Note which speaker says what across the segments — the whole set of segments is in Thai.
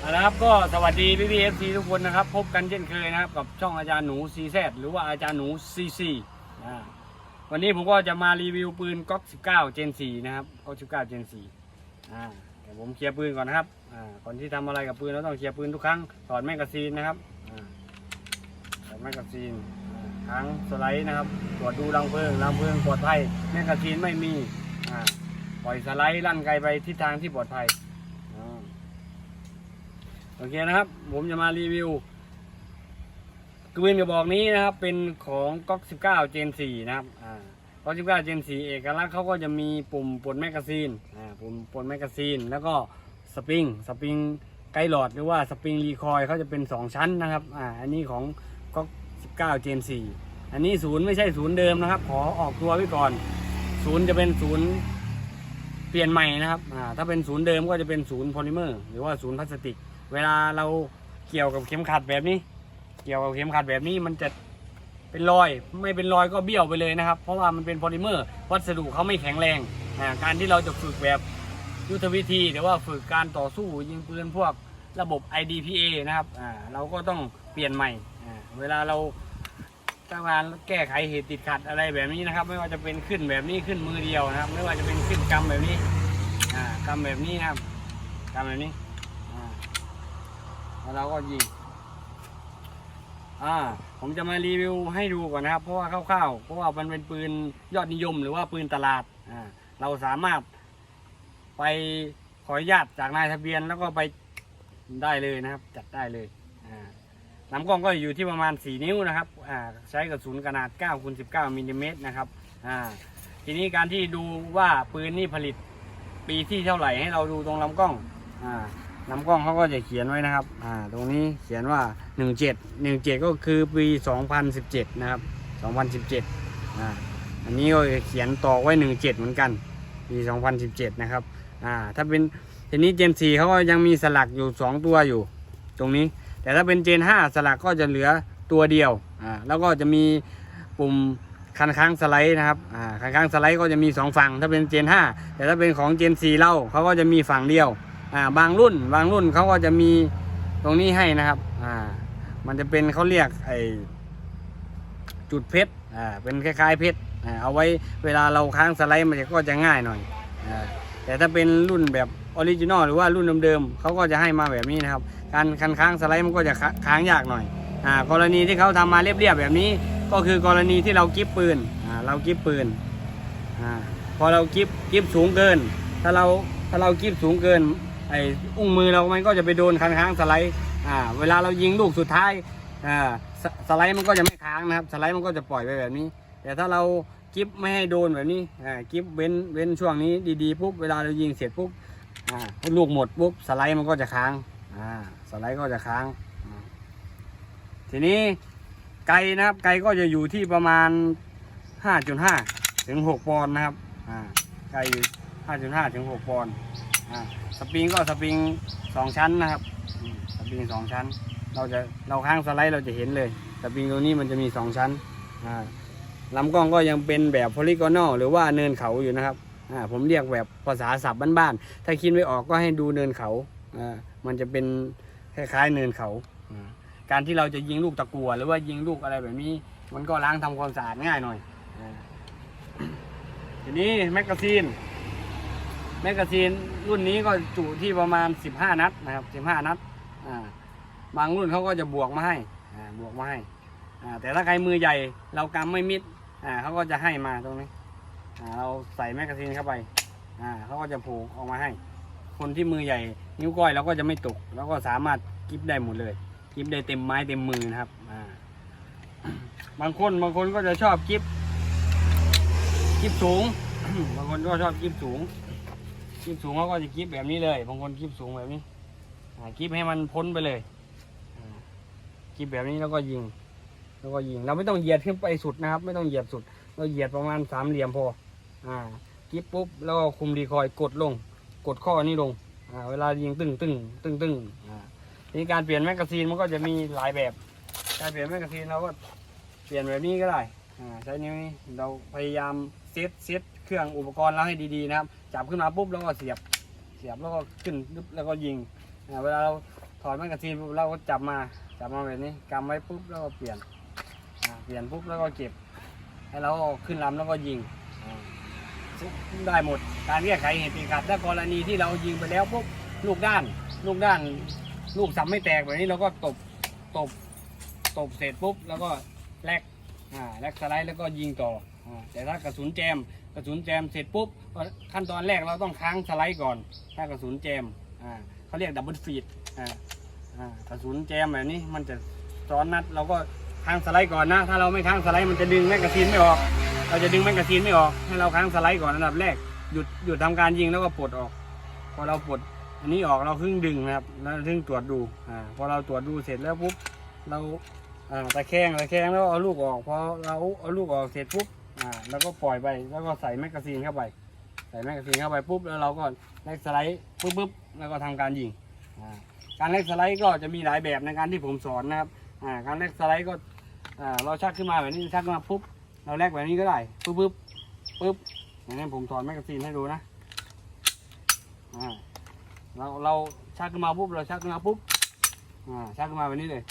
Speaker 1: เอาละครับก็สวัสดีพี่พีเอฟซีทุกคนนะครับ พบกันเช่นเคยนะครับ กับช่องอาจารย์หนูซีแซหรือว่าอาจารย์หนูซีซีวันนี้ผมก็จะมารีวิวปืนก๊อก19 Gen 4นะครับก๊อก19 Gen 4อ่าเดี๋ยวผมเคลียร์ปืนก่อนนะครับอ่าก่อนที่ทำอะไรกับปืนเราต้องเคลียร์ปืนทุกครั้งถอดแมกกาซีนนะครับอ่าถอดแมกกาซีนอ่าครั้งสไลด์นะครับตรวจดูรังเพลิงรังเพลิงปลอดภัยแมกกาซีนไม่มีอ่าปล่อยสไลด์ลั่นไกลไปทิศทางที่ปลอดภัย โอเคนะครับ ผมจะมารีวิวปืนกระบอกนี้นะครับ เป็นของก๊อก19 Gen 4นะครับอ่าก๊อก19 Gen 4เอกลักษณ์เขาก็จะมีปุ่มปลดแมกกาซีนอ่าปุ่มปลดแมกกาซีน แล้วก็สปริงสปริงไกหลอดหรือว่าสปริงรีคอยเขาจะเป็น 2 ชั้นนะครับอ่าอันนี้ของก๊อก19 Gen 4อันนี้ศูนย์ไม่ใช่ศูนย์เดิมนะครับ ขอออกตัวไว้ก่อน ศูนย์จะเป็นศูนย์เปลี่ยนใหม่นะครับอ่าถ้าเป็นศูนย์เดิมก็จะเป็นศูนย์โพลิเมอร์ หรือว่าศูนย์พลาสติก เวลาเราเกี่ยวกับเข็มขัดแบบนี้ เกี่ยวกับเข็มขัดแบบนี้มันจะเป็นรอยไม่เป็นรอยก็เบี้ยวไปเลยนะครับ เพราะว่ามันเป็นโพลิเมอร์วัสดุเขาไม่แข็งแรงการที่เราจะฝึกแบบยุทธวิธีหรือว่าฝึกการต่อสู้ยิงปืนพวกระบบ IDPA นะครับเราก็ต้องเปลี่ยนใหม่เวลาเราต้องการแก้ไขเหตุติดขัดอะไรแบบนี้นะครับ ไม่ว่าจะเป็นขึ้นแบบนี้ขึ้นมือเดียวนะครับ ไม่ว่าจะเป็นขึ้นกำแบบนี้กำแบบนี้ครับกำแบบนี้ แล้วเราก็ยิงอ่าผมจะมารีวิวให้ดูก่อนนะครับ เพราะว่าคร่าวๆเพราะว่ามันเป็นปืนยอดนิยมหรือว่าปืนตลาดอ่าเราสามารถไปขออนุญาตจากนายทะเบียนแล้วก็ไปได้เลยนะครับ จัดได้เลยอ่าลำกล้องก็อยู่ที่ประมาณ 4 นิ้วนะครับอ่าใช้กระสุนขนาด9คูณ19มิลลิเมตรนะครับอ่าทีนี้การที่ดูว่าปืนนี่ผลิตปีที่เท่าไหร่ให้เราดูตรงลำกล้องอ่า ลำกล้องเขาก็จะเขียนไว้นะครับ อ่า ตรงนี้เขียนว่า 17 17 ก็คือปี 2017 นะครับ 2017 อ่า อันนี้ก็เขียนต่อไว้ 17 เหมือนกัน ปี 2017 นะครับ อ่า ถ้าเป็นทีนี้เจน4เขาก็ยังมีสลักอยู่ 2 ตัวอยู่ ตรงนี้ แต่ถ้าเป็นเจน 5 สลักก็จะเหลือตัวเดียว อ่า แล้วก็จะมีปุ่มคันค้างสไลด์นะครับ อ่า คันค้างสไลด์ก็จะมี 2 ฝั่ง ถ้าเป็นเจน 5 แต่ถ้าเป็นของเจน 4 เล่าเขาก็จะมีฝั่งเดียว อ่าบางรุ่นบางรุ่นเขาก็จะมีตรงนี้ให้นะครับอ่ามันจะเป็นเขาเรียกไอจุดเพชรอ่าเป็นคล้ายๆเพชรอ่าเอาไว้เวลาเราค้างสไลด์มันก็จะง่ายหน่อยอ่าแต่ถ้าเป็นรุ่นแบบออริจินอลหรือว่ารุ่นเดิมๆเขาก็จะให้มาแบบนี้นะครับ การคันค้างสไลด์มันก็จะค้างยากหน่อยอ่ากรณีที่เขาทำมาเรียบๆแบบนี้ ก็คือกรณีที่เรากิฟปืนอ่าเรากิฟปืนอ่าพอเรากิฟกิฟสูงเกิน ถ้าเราถ้าเรากิฟสูงเกิน ไอ้อุ้งมือเรา มันก็จะไปโดนคันค้างสไลด์อ่าเวลาเรายิงลูกสุดท้ายอ่าสสไลด์มันก็จะไม่ค้างนะครับ สไลด์มันก็จะปล่อยไปแบบนี้ แต่ถ้าเรากิฟไม่ให้โดนแบบนี้อ่ากิฟเว้นเว้นช่วงนี้ดีๆปุ๊บเวลาเรายิงเสร็จปุ๊บอ่าลูกหมดปุ๊บสไลด์มันก็จะค้างอ่าสไลด์ก็จะค้าง ทีนี้ไกลนะครับ ไกลก็จะอยู่ที่ประมาณ 5.5 ถึง 6 ปอนด์นะครับอ่าไกลอยู่5.5 ถึง 6 ปอนด์ อ่าสปริงก็สปริง2ชั้นนะครับอืมสปริง2ชั้น เราจะเราค้างสไลด์เราจะเห็นเลย สปริงตัวนี้มันจะมี2ชั้นอ่าลำกล้องก็ยังเป็นแบบโพลีกอนอลหรือว่าเนินเขาอยู่นะครับอ่าผมเรียกแบบภาษาศัพท์บ้านๆถ้าคิดไม่ออกก็ให้ดูเนินเขาอ่ามันจะเป็นคล้ายๆเนินเขาอ่าการที่เราจะยิงลูกตะกัวหรือว่ายิงลูกอะไรแบบนี้ มันก็ล้างทำความสะอาดง่ายหน่อยอาทีนี้แมกกาซีน แมกกาซีนรุ่นนี้ก็จุที่ประมาณ 15 นัดนะครับ 15 นัดอ่าบางรุ่นเขาก็จะบวกมาให้อ่าบวกมาให้อ่าแต่ถ้าใครมือใหญ่เรากำไม่มิดอ่าเขาก็จะให้มาตรงนี้อ่าเราใส่แมกกาซีนเข้าไปอ่าเขาก็จะผูกออกมาให้ คนที่มือใหญ่นิ้วก้อยเราก็จะไม่ตกแล้วก็สามารถกิฟได้หมดเลย กิฟได้เต็มไม้เต็มมือนะครับอ่าบางคนบางคนก็จะชอบกิฟกิฟสูง บางคนก็ชอบกิฟสูง กิฟสูงเขาก็จะกิฟแบบนี้เลยบางคนกิฟสูงแบบนี้อ่ากิฟให้มันพ้นไปเลยอ่ากิฟแบบนี้แล้วก็ยิง แล้วก็ยิง เราไม่ต้องเหยียดขึ้นไปสุดนะครับ ไม่ต้องเหยียดสุด เราเหยียดประมาณสามเหลี่ยมพอ อ่ากิฟปุ๊บแล้วก็คุมดีคอยกดลง กดข้อนี้ลง อ่า เวลายิงตึ้งตึ้งตึ้งตึ้งอ่าทีนี้การเปลี่ยนแมกกาซีนมันก็จะมีหลายแบบ การเปลี่ยนแมกกาซีนเราก็เปลี่ยนแบบนี้ก็ได้ อ่าใช้นิ้วนี้เราพยายามเซตเซตเครื่องอุปกรณ์เราให้ดีๆนะครับ จับขึ้นมาปุ๊บแล้วก็เสียบ เสียบแล้วก็ขึ้นปุ๊บแล้วก็ยิงอ่าเวลาเราถอดแมกกาซีนปุ๊บเราก็จับมาจับมาแบบนี้กำไว้ปุ๊บแล้วก็เปลี่ยนอ่าเปลี่ยนปุ๊บแล้วก็เก็บให้เราขึ้นลำแล้วก็ยิงอ่าได้หมดการแก้ไขเหตุติดขัดถ้ากรณีที่เรายิงไปแล้วปุ๊บลูกด้าน ลูกด้าน ลูกสับไม่แตกแบบนี้เราก็ตบตบตบเสร็จปุ๊บแล้วก็แลกอ่าแลกสไลด์แล้วก็ยิงต่อ แต่ถ้ากระสุนแจม กระสุนแจมเสร็จปุ๊บขั้นตอนแรกเราต้องค้างสไลด์ก่อน ถ้ากระสุนแจมเขาเรียกดับเบิลฟีดกระสุนแจมแบบนี้มันจะซ้อนนัดเราก็ค้างสไลด์ก่อนนะ ถ้าเราไม่ค้างสไลด์มันจะดึงแมกกาซีนไม่ออก เราจะดึงแมกกาซีนไม่ออก ให้เราค้างสไลด์ก่อนอันดับแรกหยุดหยุดทำการยิงแล้วก็ปลดออก พอเราปลดอันนี้ออกเราเพิ่งดึงนะครับแล้วเพิ่งตรวจดูอ่าพอเราตรวจดูเสร็จแล้วปุ๊บเราอ่าตะแคงตะแคงแล้วเอาลูกออกพอเราเอาลูกออกเสร็จปุ๊บ อ่าแล้วก็ปล่อยไปแล้วก็ใส่แมกกาซีนเข้าไป ใส่แมกกาซีนเข้าไปปุ๊บแล้วเราก็แลกสไลด์ปุ๊บปุ๊บแล้วก็ทำการยิงอ่าการแลกสไลด์ก็จะมีหลายแบบในการที่ผมสอนนะครับอ่าการแลกสไลด์ก็อ่าเราชักขึ้นมาแบบนี้ชักมาปุ๊บเราแลกแบบนี้ก็ได้ปุ๊บปุ๊บปุ๊บอย่างนี้ผมถอดแมกกาซีนให้ดูนะอ่าเราเราชักขึ้นมาปุ๊บเราชักขึ้นมาปุ๊บอ่าชักขึ้นมาแบบนี้เลย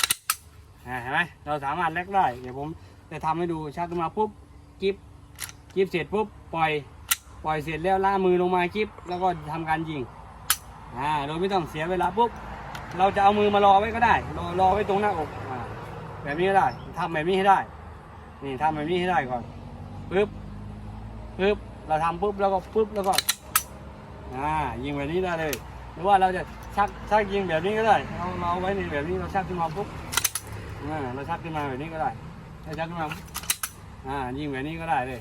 Speaker 1: อ่าเห็นไหมเราสามารถแลกได้ เดี๋ยวผมจะทำให้ดูชักขึ้นมาปุ๊บ กิฟกิฟเสร็จปุ๊บปล่อย ปล่อยเสร็จแล้วล่ามือลงมากิฟแล้วก็ทำการยิงอ่าโดยไม่ต้องเสียเวลาปุ๊บเราจะเอามือมารอไว้ก็ได้ รอรอไว้ตรงหน้าอกอ่าแบบนี้ก็ได้ทำแบบนี้ให้ได้ นี่ทำแบบนี้ให้ได้ก่อนปุ๊บปุ๊บเราทำปุ๊บแล้วก็ปุ๊บแล้วก็อ่ายิงแบบนี้ได้เลย หรือว่าเราจะชักชักยิงแบบนี้ก็ได้เราเราเอาไว้ในแบบนี้เราชักขึ้นมาปุ๊บอ่าเราชักขึ้นมาแบบนี้ก็ได้เราชักขึ้นมา อ่ายิงแบบนี้ก็ได้เลย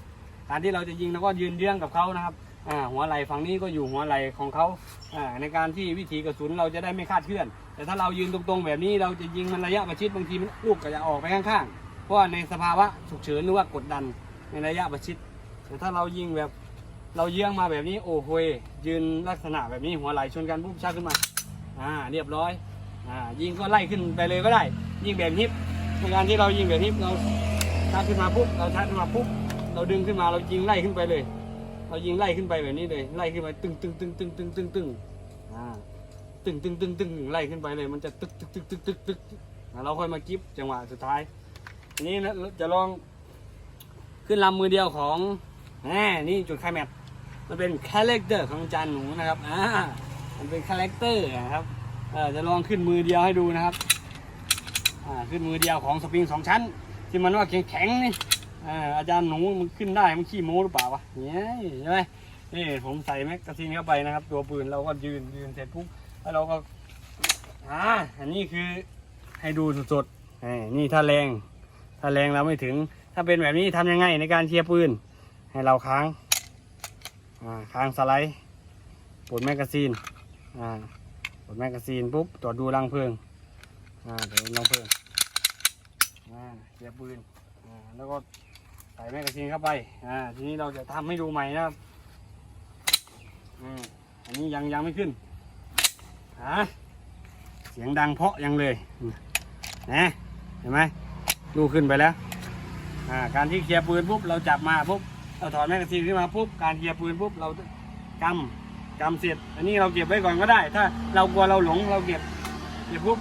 Speaker 1: การที่เราจะยิงเราก็ยืนเยื้องกับเขานะครับอ่าหัวไหล่ฝั่งนี้ก็อยู่หัวไหล่ของเขาอ่าในการที่วิถีกระสุนเราจะได้ไม่คาดเคลื่อน แต่ถ้าเรายืนตรงๆแบบนี้เราจะยิงมันระยะประชิดบางทีมันลูกก็จะออกไปข้างๆ เพราะว่าในสภาวะฉุกเฉินหรือว่ากดดันในระยะประชิด แต่ถ้าเรายิงแบบเราเยื้องมาแบบนี้โอ้โหยยืนลักษณะแบบนี้หัวไหล่ชนกันปุ๊บชักขึ้นมาอ่าเรียบร้อยอ่ายิงก็ไล่ขึ้นไปเลยก็ได้ ยิงแบบฮิปในการที่เรายิงแบบฮิปเรา ชักขึ้นมาปุ๊บเราชักขึ้นมาปุ๊บเราดึงขึ้นมาเรายิงไล่ขึ้นไปเลย เรายิงไล่ขึ้นไปแบบนี้เลย ไล่ขึ้นไปตึงตึงตึงตึงตึงตึงตึงอ่าตึงตึงตึงตึงไล่ขึ้นไปเลย มันจะตึกตึกตึกตึกตึกตึกเราค่อยมากิฟจังหวะสุดท้ายอันนี้นะจะลองขึ้นลำมือเดียวของแหมนี่จุดไคลแม็กซ์มันเป็นคาแรคเตอร์ของจารย์หนูนะครับอ่ามันเป็นคาแรคเตอร์นะครับเออจะลองขึ้นมือเดียวให้ดูนะครับอ่าขึ้นมือเดียวของสปริงสองชั้น ที่มันว่าแข็งๆนี่อาจารย์หนูมันขึ้นได้มันขี้โม้หรือเปล่าวะเนี่ยใช่ไหมนี่ผมใส่แม็กกาซีนเข้าไปนะครับ ตัวปืนเราก็ยืนยืนเสร็จปุ๊บแล้วเราก็อ่าอันนี้คือให้ดูสดๆนี่ถ้าแรงถ้าแรงเราไม่ถึง ถ้าเป็นแบบนี้ทำยังไงในการเคลียร์ปืน ให้เราค้างอ่าค้างสไลด์ปลดแมกกาซีนอ่าปลดแมกกาซีนปุ๊บตรวจดูรังเพลิงอ่าตรวจดูรังเพลิง อ่าเสียบปืนอ่าแล้วก็ใส่แมกกาซีนเข้าไปอ่าทีนี้เราจะทำให้ดูใหม่นะครับอืมอันนี้ยังยังไม่ขึ้นฮะเสียงดังเพาะยังเลยนะเห็นไหมลูกขึ้นไปแล้วอ่าการที่เคลียร์ปืนปุ๊บเราจับมาปุ๊บเราถอดแมกกาซีนขึ้นมาปุ๊บการเคลียร์ปืนปุ๊บเรากำกำเสร็จ อันนี้เราเก็บไว้ก่อนก็ได้ ถ้าเรากลัวเราหลงเราเก็บเก็บปุ๊บ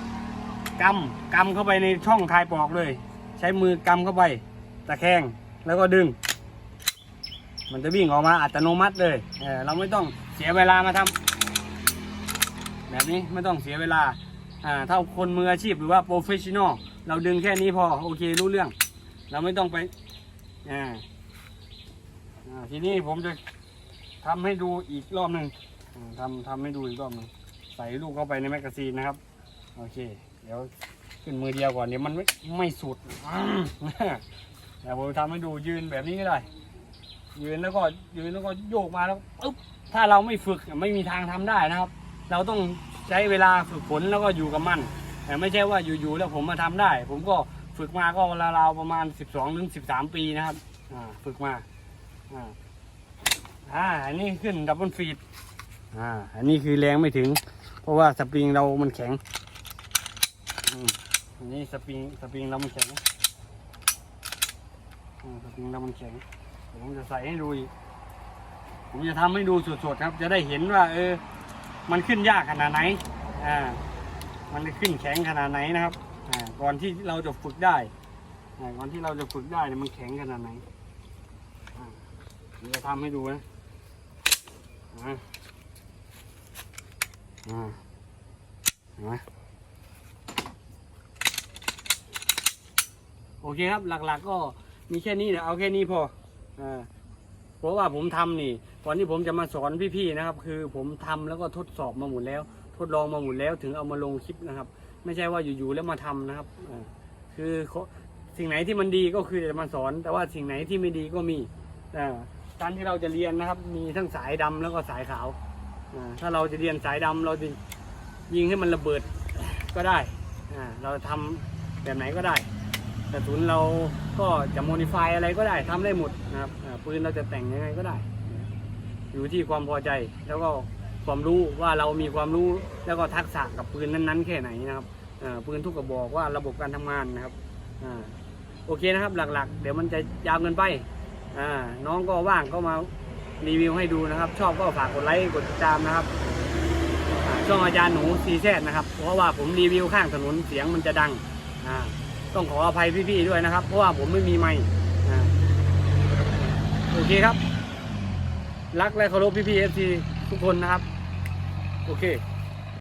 Speaker 1: กำกำเข้าไปในช่องคลายปลอกเลย ใช้มือกำเข้าไปตะแคงแล้วก็ดึง มันจะวิ่งออกมาอัตโนมัติเลยเเราไม่ต้องเสียเวลามาทำแบบนี้ไม่ต้องเสียเวลาอ่าถ้าคนมืออาชีพหรือว่าโปรเฟชชั่นอลเราดึงแค่นี้พอโอเครู้เรื่อง เราไม่ต้องไปทีนี้ผมจะทำให้ดูอีกรอบหนึ่งทำทำให้ดูอีกรอบหนึ่งใส่ลูกเข้าไปในแมกกาซีนนะครับ โอเค เดี๋ยวขึ้นมือเดียวก่อนเดี๋ยวมันไม่ไม่สุดเดี๋ยวผมทำให้ดูยืนแบบนี้ก็ได้ ยืนแล้วก็ยืนแล้วก็โยกมาแล้วปึ๊บถ้าเราไม่ฝึกไม่มีทางทำได้นะครับ เราต้องใช้เวลาฝึกฝนแล้วก็อยู่กับมันแต่ไม่ใช่ว่าอยู่ๆแล้วผมมาทำได้ ผมก็ฝึกมาก็ราวๆประมาณ 12ถึง13 ปีนะครับอฝึกมาอ่าอ่าอันนี้ขึ้นดับเบิลฟีดอ่าอันนี้คือแรงไม่ถึง เพราะว่าสปริงเรามันแข็ง อันนี้สปริงสปริงเราแข็งสปริงเราแข็งผมจะใส่ให้ดูอีกผมจะทำให้ดูสดๆครับ จะได้เห็นว่า เออ มันขึ้นยากขนาดไหน อ่า มันขึ้นแข็งขนาดไหนนะครับ อ่า ก่อนที่เราจะฝึกได้อ่าก่อนที่เราจะฝึกได้เนี่ยมันแข็งขนาดไหนผมจะทำให้ดูนะอ่าอ่าเห็นไหม โอเคครับ หลักๆกก็มีแค่นี้เดี๋ยวเอาแค่นี้พออ่าเพราะว่าผมทำนี่ก่อนที่ผมจะมาสอนพี่ๆนะครับ คือผมทำแล้วก็ทดสอบมาหมดแล้ว ทดลองมาหมดแล้วถึงเอามาลงคลิปนะครับ ไม่ใช่ว่าอยู่ๆแล้วมาทำนะครับอ่าคือสิ่งไหนที่มันดีก็คือจะมาสอน แต่ว่าสิ่งไหนที่ไม่ดีก็มีอ่าการที่เราจะเรียนนะครับ มีทั้งสายดำแล้วก็สายขาวถ้าเราจะเรียนสายดำเราจะยิงให้มันระเบิดก็ได้ เราทำแบบไหนก็ได้ แต่ศูนเราก็จะโมดิฟายอะไรก็ได้ทำได้หมดนะครับปืนเราจะแต่งยังไงก็ได้ อยู่ที่ความพอใจแล้วก็ความรู้ว่าเรามีความรู้แล้วก็ทักษะกับปืนนั้นๆ แค่ไหนนะครับปืนทุกกระบอกว่าระบบการทำงานนะครับอโอเคนะครับหลักๆ เดี๋ยวมันจะยาวเกินไปน้องก็ว่างก็มารีวิวให้ดูนะครับ ชอบก็ฝากกดไลค์กดติดตามนะครับอ่าช่องอาจารย์หนูซีแซดนะครับ เพราะว่าผมรีวิวข้างถนนเสียงมันจะดังอ่า ต้องขออภัยพี่ๆด้วยนะครับ เพราะว่าผมไม่มีไมค์โอเคครับ รักและเคารพพี่ๆเอฟซีทุกคนนะครับ โอเค